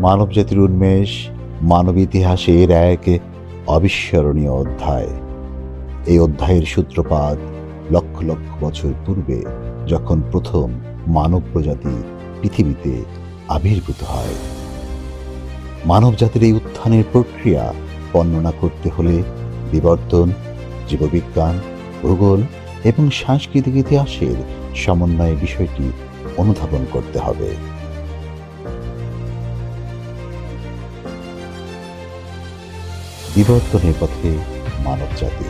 মানব জাতির উন্মেষ মানব ইতিহাসের এক অবিস্মরণীয় অধ্যায়। এই অধ্যায়ের সূত্রপাত লক্ষ লক্ষ বছর পূর্বে যখন প্রথম মানব প্রজাতি পৃথিবীতে আবির্ভূত হয়। মানব জাতির এই উত্থানের প্রক্রিয়া বর্ণনা করতে হলে বিবর্তন, জীববিজ্ঞান, ভূগোল এবং সাংস্কৃতিক ইতিহাসের সমন্বয়ে বিষয়টি অনুধাবন করতে হবে। বিবর্তনের পথে মানব জাতি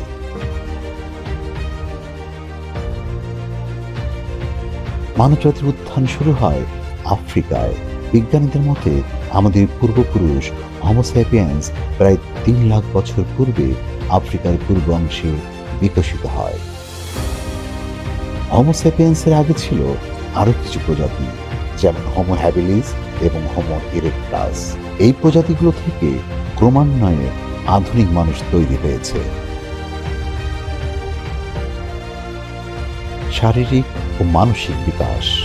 মানব জাতির উত্থান শুরু হয় আফ্রিকায়। বিজ্ঞানীদের মতে, আমাদের পূর্বপুরুষ হোমোস্যাপিয়েন্স প্রায় তিন লাখ বছর পূর্বে আফ্রিকার পূর্ব অংশে বিকশিত হয়। হোমোস্যাপিয়েন্সের আগে ছিল আরও কিছু প্রজাতি, যেমন হোমো হ্যাবিলিস এবং হোমো ইরেক্টাস এই প্রজাতিগুলো থেকে ক্রমান্বয়ে আধুনিক মানুষ তৈরি হয়েছে। শারীরিক ও মানসিক বিকাশ।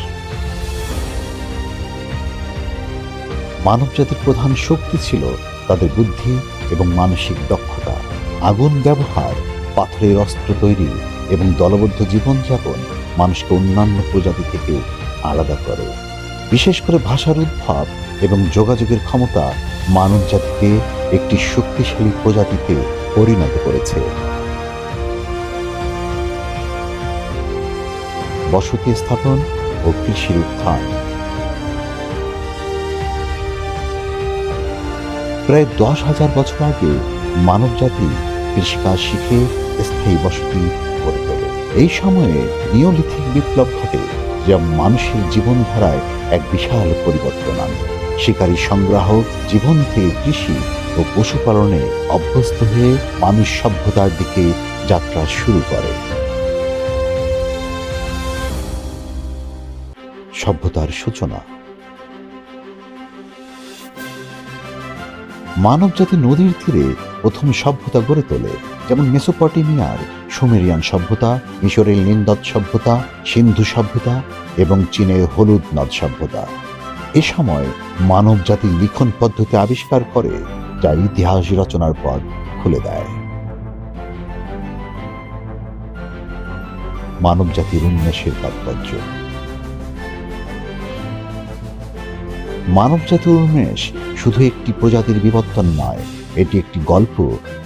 মানবজাতির প্রধান শক্তি ছিল তাদের বুদ্ধি এবং মানসিক দক্ষতা। আগুন ব্যবহার, পাথরের অস্ত্র তৈরি এবং দলবদ্ধ জীবনযাপন মানুষকে অন্যান্য প্রজাতি থেকে আলাদা করে। বিশেষ করে ভাষার উদ্ভব এবং যোগাযোগের ক্ষমতা মানব জাতিকে একটি শক্তিশালী প্রজাতিতে পরিণত করেছে। বসতি স্থাপন ও কৃষির উত্থান। প্রায় দশ হাজার বছর আগে মানব জাতি কৃষিকাজ শিখে স্থায়ী বসতি গড়ে তোলে। এই সময়ে নিওলিথিক বিপ্লব ঘটে যা মানুষের জীবনধারায় এক বিশাল পরিবর্তন আনে। শিকারী সংগ্রাহক জীবন থেকে কৃষি ও পশুপালনে অভ্যস্ত হয়ে মানুষ সভ্যতার দিকে যাত্রা শুরু করে। সভ্যতার সূচনা। মানবজাতি নদীর তীরে প্রথম সভ্যতা গড়ে তোলে, যেমন মেসোপটেমিয়ার সুমেরিয়ান সভ্যতা, মিশরের নিন্দত সভ্যতা, সিন্ধু সভ্যতা এবং চীনের হলুদ নদ সভ্যতা। এ সময় মানবজাতি লিখন পদ্ধতি আবিষ্কার করে যা ইতিহাস রচনার পথ খুলে দেয়। মানবজাতির উন্মেষের তাৎপর্য। মানবজাতির উন্মেষ শুধু একটি প্রজাতির বিবর্তন নয়, এটি একটি গল্প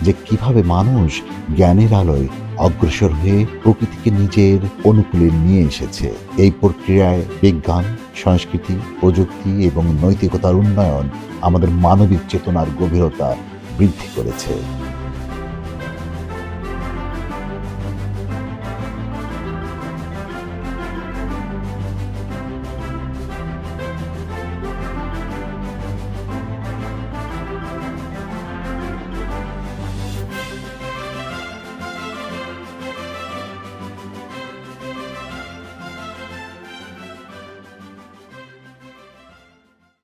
যে কীভাবে মানুষ জ্ঞানের আলোয় অগ্রসর হয়ে প্রকৃতিকে নিজের অনুকূলে নিয়ে এসেছে। এই প্রক্রিয়ায় বিজ্ঞান, সংস্কৃতি, প্রযুক্তি এবং নৈতিকতার উন্নয়ন আমাদের মানবিক চেতনার গভীরতা বৃদ্ধি করেছে।